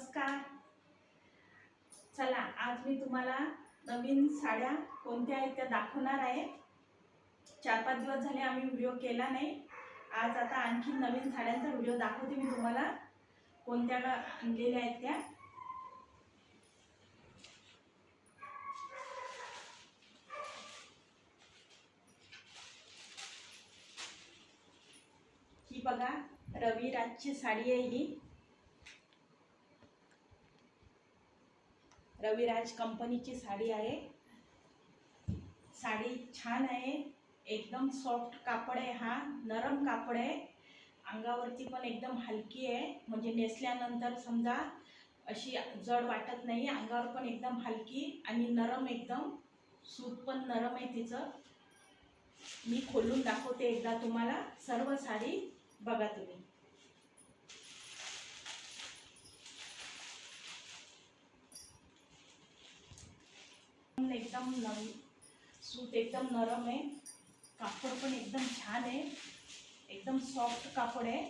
नमस्कार. चला आज मी तुम्हाला नवीन साड्या कोणत्या आहेत त्या दाखवणार आहे. चार पाच दिवस झाले आम्ही व्हिडिओ केला नाही. आज आता आणखी नवीन साड्यांचा व्हिडिओ दाखवते मी तुम्हाला. कोणत्या आणलेल्या आहेत त्या. ही बघा रविराजची साडी आहे ही. रविराज कंपनीची साडी आहे. साडी छान आहे. एकदम सॉफ्ट कापड आहे हा. नरम कापड आहे. अंगावरती पण एकदम हलकी आहे. म्हणजे नेसल्यानंतर समजा अशी जड वाटत नाही. अंगावर पण एकदम हलकी आणि नरम एकदम. सूत पण नरम आहे तिचं. मी खोलून दाखवते एकदा तुम्हाला. सर्व साडी बघा तुम्ही. एकदम नव. सूत एकदम नरम आहे. कापड पण एकदम छान आहे. एकदम सॉफ्ट कापड आहे.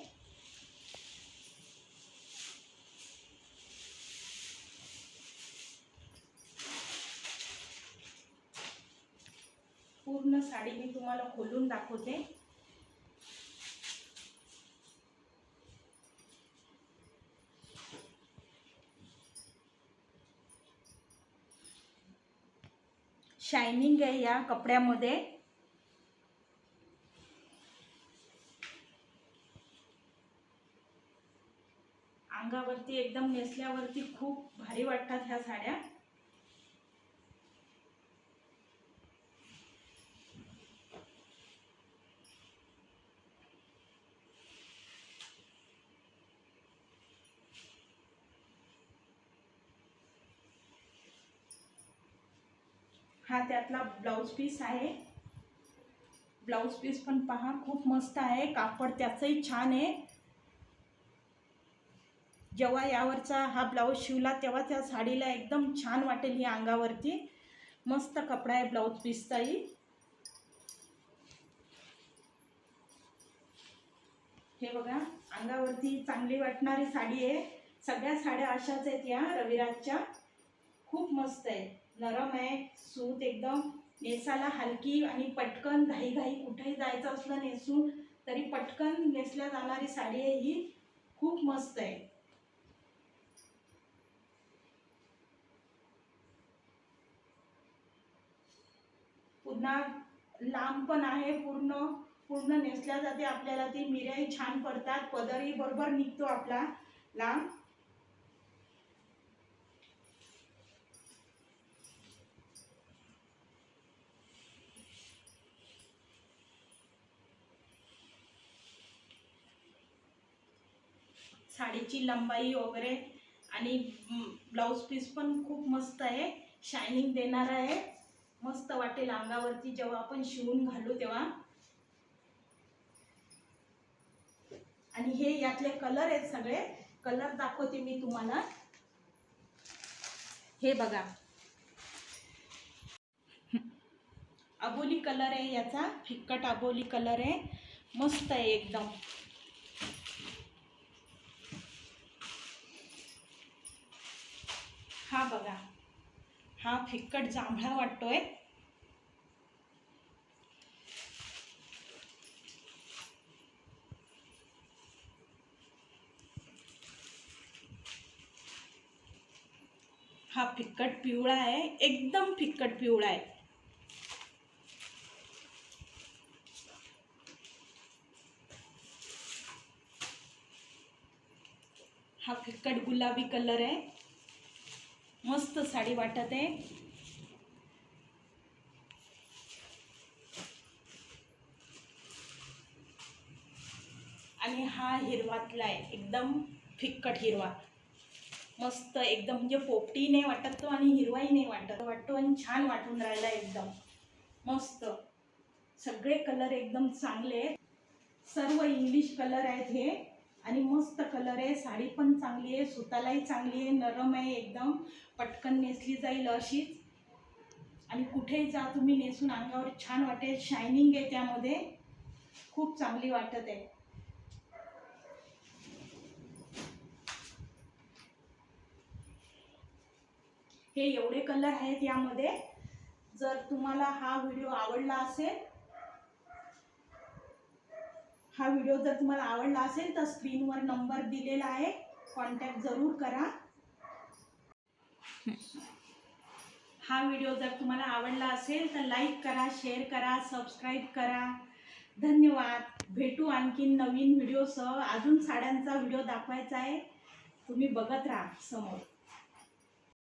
पूर्ण साडी मी तुम्हाला खोलून दाखवते. शायनिंग आहे या कपड्यामध्ये. अंगावरती एकदम नेसल्यावरती खूप भारी वाटतात ह्या साड्या. हा त्यातला ब्लाऊज पीस आहे. ब्लाऊज पीस पण पहा खूप मस्त आहे. कापड त्याचंही छान आहे. जेव्हा यावरचा हा ब्लाऊज शिवला तेव्हा त्या साडीला एकदम छान वाटेल ही अंगावरती. मस्त कपडा आहे ब्लाऊज पीसचाही हे बघा अंगावरती चांगली वाटणारी साडी आहे. सगळ्या साड्या अशाच आहेत या रविराजच्या. खूप मस्त आहे. नरम आहे सूत एकदम. नेसाला हलकी आणि पटकन घाई घाई कुठेही जायचं असलं नेसून तरी पटकन नेसल्या जाणारी साडी आहे ही. खूप मस्त आहे. पुन्हा लांब पण आहे पूर्ण. पूर्ण नेसल्या जाते आपल्याला ती. मिऱ्याही छान पडतात. पदरही बरोबर निघतो आपला. लांब. साडीची लंबाई वगैरे आणि ब्लाऊज पीस पण खूप मस्त आहे. शायनिंग देणार आहे. मस्त वाटेल अंगावरती जेव्हा आपण शिवून घालू तेव्हा. आणि हे यातले कलर आहेत सगळे. कलर दाखवते मी तुम्हाला. हे बघा. अबोली कलर आहे याचा. फिक्कट अबोली कलर आहे. मस्त आहे एकदम. हा बघा. हा फिक्कट जांभळा वाटतोय. हा फिक्कट पिवळा आहे. एकदम फिक्कट पिवळा आहे. हा फिक्कट गुलाबी कलर आहे. मस्त साडी वाटत आहे. आणि हा हिरवातला आहे एकदम फिक्कट हिरवा. मस्त एकदम म्हणजे पोपटी नाही वाटत तो आणि हिरवाही नाही वाटत. वाटतो आणि छान वाटून राहिला एकदम. मस्त. सगळे कलर एकदम चांगले आहेत. सर्व इंग्लिश कलर आहेत हे. आणि मस्त कलर आहे. साडी पण चांगली आहे. सुतालाही चांगली आहे. नरम आहे एकदम. पटकन नेसली जाईल अशीच. आणि कुठेही जा तुम्ही नेसून अंगावर छान वाटेल. शायनिंग आहे त्यामध्ये. खूप चांगली वाटत आहे. हे एवढे कलर आहेत यामध्ये. जर तुम्हाला हा व्हिडिओ आवडला असेल हा व्हिडिओ जर तुम्हाला आवडला असेल तर स्क्रीनवर नंबर दिलेला आहे. कॉन्टॅक्ट जरूर करा. हा व्हिडिओ जर तुम्हाला आवडला असेल तर लाईक करा शेअर करा सबस्क्राईब करा. धन्यवाद. भेटू आणखीन नवीन व्हिडिओसह अजून साड्यांचा व्हिडिओ दाखवायचा आहे. तुम्ही बघत राहा समोर.